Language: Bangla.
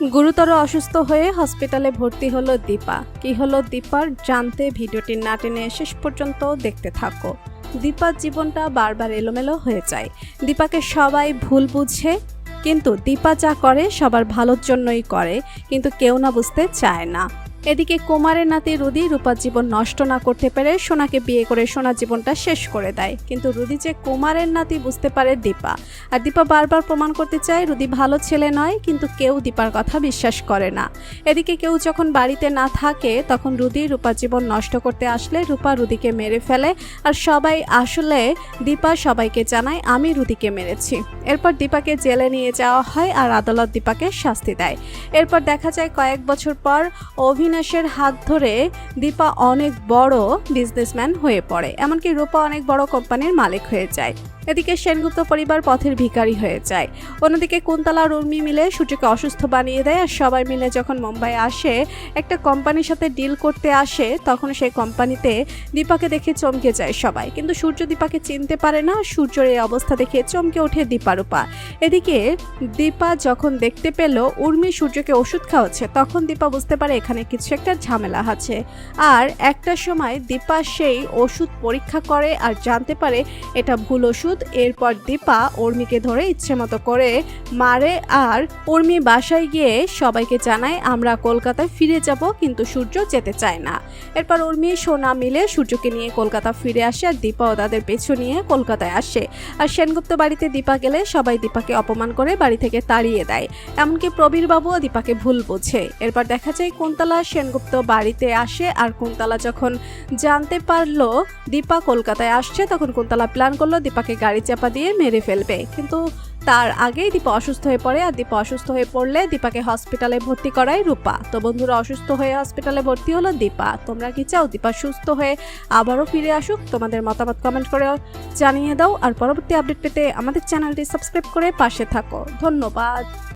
গুরুতর অসুস্থ হয়ে হসপিটালে ভর্তি হলো দীপা। কি হলো দীপার জানতে ভিডিওটি না টেনে শেষ পর্যন্ত দেখতে থাকো। দীপার জীবনটা বারবার এলোমেলো হয়ে যায়। দীপাকে সবাই ভুল বুঝে, কিন্তু দীপা যা করে সবার ভালোর জন্যই করে, কিন্তু কেউ না বুঝতে চায় না। এদিকে কুমারের নাতি রুদি রূপার জীবন নষ্ট না করতে পেরে সোনাকে বিয়ে করে সোনার জীবনটা শেষ করে দেয়। কিন্তু রুদি যে কুমারের নাতি বুঝতে পারে দীপা। আর দীপা বারবার প্রমাণ করতে চায় রুদি ভালো ছেলে নয়, কিন্তু কেউ দীপার কথা বিশ্বাস করে না। এদিকে কেউ যখন বাড়িতে না থাকে, তখন রুদি রূপার জীবন নষ্ট করতে আসলে রূপা রুদিকে মেরে ফেলে আর সবাই আসলে দীপা সবাইকে জানায়, আমি রুদিকে মেরেছি। এরপর দীপাকে জেলে নিয়ে যাওয়া হয় আর আদালত দীপাকে শাস্তি দেয়। এরপর দেখা যায় কয়েক বছর পর অভিনাশের হাত ধরে দীপা অনেক বড় বিজনেসম্যান হয়ে পড়ে। এমনকি রূপা অনেক বড় কোম্পানির মালিক হয়ে যায়। এদিকে সেনগুপ্ত পরিবার পথের ভিখারি হয়ে যায়। অন্যদিকে কুন্তলা আর উর্মি মিলে সূর্যকে অসুস্থ বানিয়ে দেয় আর সবাই মিলে যখন মুম্বাই আসে, একটা কোম্পানির সাথে ডিল করতে আসে, তখন সেই কোম্পানিতে দীপাকে দেখে চমকে যায় সবাই। কিন্তু সূর্য দীপাকে চিনতে পারে না, সূর্যের এই অবস্থা দেখে চমকে ওঠে দীপারূপা। এদিকে দীপা যখন দেখতে পেল উর্মি সূর্যকে ওষুধ খাওয়াচ্ছে, তখন দীপা বুঝতে পারে এখানে কিছু একটা ঝামেলা আছে। আর একটা সময় দীপা সেই ওষুধ পরীক্ষা করে আর জানতে পারে এটা ভুল ওষুধ এরপর দীপা উর্মিকে ধরে ইচ্ছে মতো করে মারে আর উর্মি বাসায় গিয়ে সবাইকে জানায়, আমরা কলকাতায় ফিরে যাব, কিন্তু সূর্য যেতে চায় না। এরপর উর্মি, সোনা মিলে সূর্যকে নিয়ে কলকাতা ফিরে আসে আর দীপাও তাদের পেছু নিয়ে কলকাতায় আসে। আর সেনগুপ্ত বাড়িতে দীপা গেলে সবাই দীপাকে অপমান করে বাড়ি থেকে তাড়িয়ে দেয়। এমনকি প্রবীর বাবুও দীপাকে ভুল বোঝে। এরপর দেখা যায়, কুন্তলা সেনগুপ্ত বাড়িতে আসে আর কুন্তলা যখন জানতে পারল দীপা কলকাতায় আসছে, তখন কুন্তলা প্ল্যান করল দীপাকে গাড়ি চাপা দিয়ে মেরে ফেলবে। কিন্তু তার আগেই দীপা অসুস্থ হয়ে পড়ে আর দীপা অসুস্থ হয়ে পড়লে দীপাকে হসপিটালে ভর্তি করায় রূপা। তো বন্ধুরা, অসুস্থ হয়ে হসপিটালে ভর্তি হলো দীপা। তোমরা কি চাও? দীপা সুস্থ হয়ে আবারও ফিরে আসুক? তোমাদের মতামত কমেন্ট করে জানিয়ে দাও। আর পরবর্তী আপডেট পেতে আমাদের চ্যানেলটি সাবস্ক্রাইব করে পাশে থাকো। ধন্যবাদ।